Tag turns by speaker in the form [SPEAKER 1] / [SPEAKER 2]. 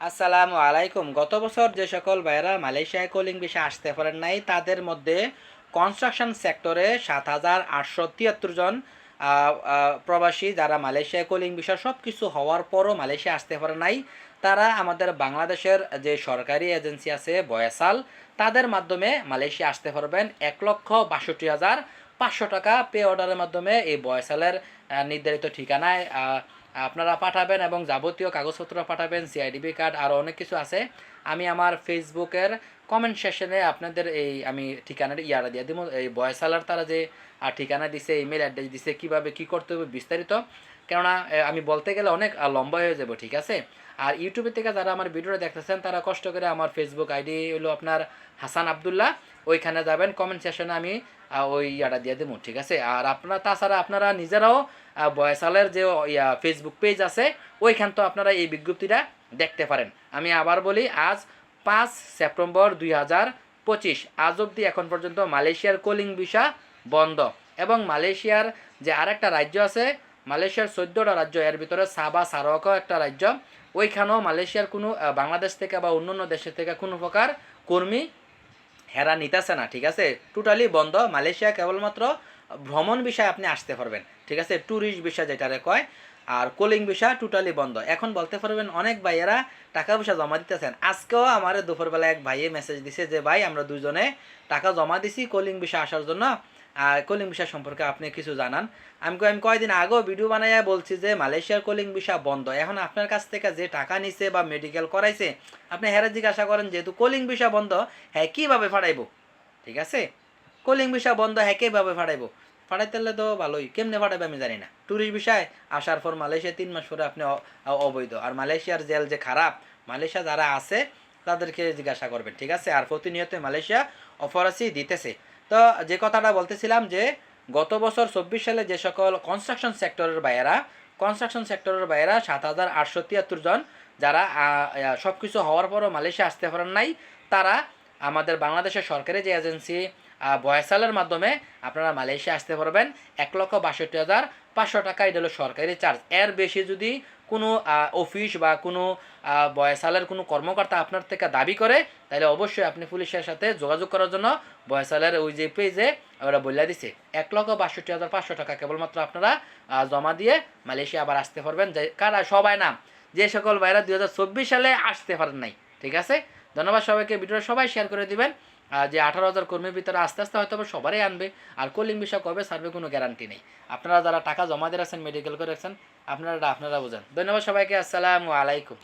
[SPEAKER 1] আসসালামু আলাইকুম। গত বছর যে সকল ভাইয়েরা মালয়েশিয়ায় কলিং বিষয়ে আসতে পারেন নাই, তাদের মধ্যে কনস্ট্রাকশন সেক্টরে সাত হাজার আটশো তিয়াত্তর জন প্রবাসী যারা মালয়েশিয়ায় কলিং বিষয় সব কিছু হওয়ার পরও মালয়েশিয়া আসতে পারে নাই। তারা আমাদের বাংলাদেশের যে সরকারি এজেন্সি আছে, বয়াসাল, তাদের মাধ্যমে মালয়েশিয়া আসতে পারবেন এক লক্ষ বাষট্টি হাজার পাঁচশো টাকা পে অর্ডারের মাধ্যমে এই বয়সালের নির্ধারিত ঠিকানায় আপনারা পাঠাবেন এবং যাবতীয় কাগজপত্র পাঠাবেন সিআইডিবি কার্ড আরও অনেক কিছু আছে। আমি আমার ফেসবুকের কমেন্ট সেশনে আপনাদের এই আমি ঠিকানাটা ইয়ারা দিয়ে দিব। এই বয়সালার তারা যে ঠিকানা দিছে ইমেল অ্যাড্রেস দিছে, কীভাবে কি করতে হবে বিস্তারিত। কেননা আমি বলতে গেলে অনেক লম্বা হয়ে যাব, ঠিক আছে? আর ইউটিউবে থেকে যারা আমার ভিডিওটা দেখতেছেন, তারা কষ্ট করে আমার ফেসবুক আইডি হলো আপনার হাসান আবদুল্লাহ। ওইখানে যাবেন কমেন্ট সেশনে আমি ওই ইয়াটা দিয়ে দেবো, ঠিক আছে? আর আপনারা, তাছাড়া আপনারা নিজেরাও বয়সালের যে ইয়া ফেসবুক পেজ আছে, ওইখান তো আপনারা এই বিজ্ঞপ্তিটা দেখতে পারেন। আমি আবার বলি, আজ পাঁচ সেপ্টেম্বর দুই হাজার পঁচিশ। আজ অবধি এখন পর্যন্ত মালয়েশিয়ার কলিং ভিসা বন্ধ। এবং মালয়েশিয়ার যে আরেকটা রাজ্য আছে, মালয়েশিয়ার চোদ্দোটা রাজ্য, এর ভিতরে সাবা, সারোয়াকও একটা রাজ্য। ওইখানেও মালয়েশিয়ার কোনো বাংলাদেশ থেকে বা অন্যান্য দেশের থেকে কোনো প্রকার কর্মী হেরা নিতেছে না, ঠিক আছে? টোটালি বন্ধ। মালয়েশিয়া কেবলমাত্র ভ্রমণ বিষয়ে আপনি আসতে পারবেন, ঠিক আছে? ট্যুরিস্ট বিষয় যেটারে কয় আর কোলিং বিষয় টোটালি বন্ধ। এখন বলতে পারবেন, অনেক ভাইয়েরা টাকা পয়সা জমা দিতেছেন। আজকেও আমার দুপুরবেলা এক ভাইয়ে মেসেজ দিছে যে, ভাই, আমরা দুজনে টাকা জমা দিছি কোলিং বিষয় আসার জন্য। আর কোলিং বিষয় সম্পর্কে আপনি কিছু জানান। আমি আমি কয়েকদিন আগেও ভিডিও বানাইয়া বলছি যে, মালয়েশিয়ার কোলিং বিষয় বন্ধ। এখন আপনার কাছ থেকে যে টাকা নিছে বা মেডিকেল করাইছে, আপনি হেরা জিজ্ঞাসা করেন, যেহেতু কোলিং বিষয় বন্ধ হ্যাঁ কীভাবে ফাটাইবো? ঠিক আছে? কোলিং বিষয় বন্ধ হ্যাঁ কীভাবে ফাটাইবো? ফাটাইতে হলে তো ভালোই। কেমনে ফাটাবে আমি জানি না। ট্যুরিস্ট বিষয়, আসার পর মালয়েশিয়া তিন মাস পরে আপনি অবৈধ। আর মালয়েশিয়ার জেল যে খারাপ, মালয়েশিয়া যারা আছে, তাদেরকে জিজ্ঞাসা করবেন, ঠিক আছে? আর প্রতিনিয়ত মালয়েশিয়া অফারাসি দিতেছে। তো যে কথাটা বলতেছিলাম যে, গত বছর চব্বিশ সালে যে সকল কনস্ট্রাকশন সেক্টরের বাইরা কনস্ট্রাকশন সেক্টরের বাইরা সাত হাজার আটশো তিয়াত্তর জন যারা সব কিছু হওয়ার পরও মালয়েশিয়া আসতে পারেন নাই, তারা আমাদের বাংলাদেশের সরকারি যে এজেন্সি বয়সালের মাধ্যমে আপনারা মালয়েশিয়া আসতে পারবেন। এক লক্ষ বাষট্টি হাজার পাঁচশো টাকা এটা হলো সরকারি চার্জ। এর বেশি যদি কোনো অফিস বা কোনো বয়সালের কোনো কর্মকর্তা আপনার থেকে দাবি করে, তাহলে অবশ্যই আপনি পুলিশের সাথে যোগাযোগ করার জন্য বয়সালের ওই যে পেজে ওরা বলে দিছে। এক লক্ষ বাষট্টি হাজার পাঁচশো টাকা কেবলমাত্র আপনারা জমা দিয়ে মালয়েশিয়া আবার আসতে পারবেন। যে কারা সবাই না, যে সকল ভাইরা দুই হাজার চব্বিশ সালে আসতে পারেন নাই, ঠিক আছে? ধন্যবাদ সবাইকে, ভিডিওটা সবাই শেয়ার করে দিবেন। যে আঠারো হাজার কর্মীর ভিতরে আস্তে আস্তে হয়তো সবারই আনবে। আর কলিং বিষয় কবে সার্ভে কোনো গ্যারান্টি নেই। আপনারা যারা টাকা জমা দিয়ে রাখছেন মেডিকেল করে রাখছেন আপনারা আপনারা বোঝেন। ধন্যবাদ সবাইকে, আসসালামু আলাইকুম।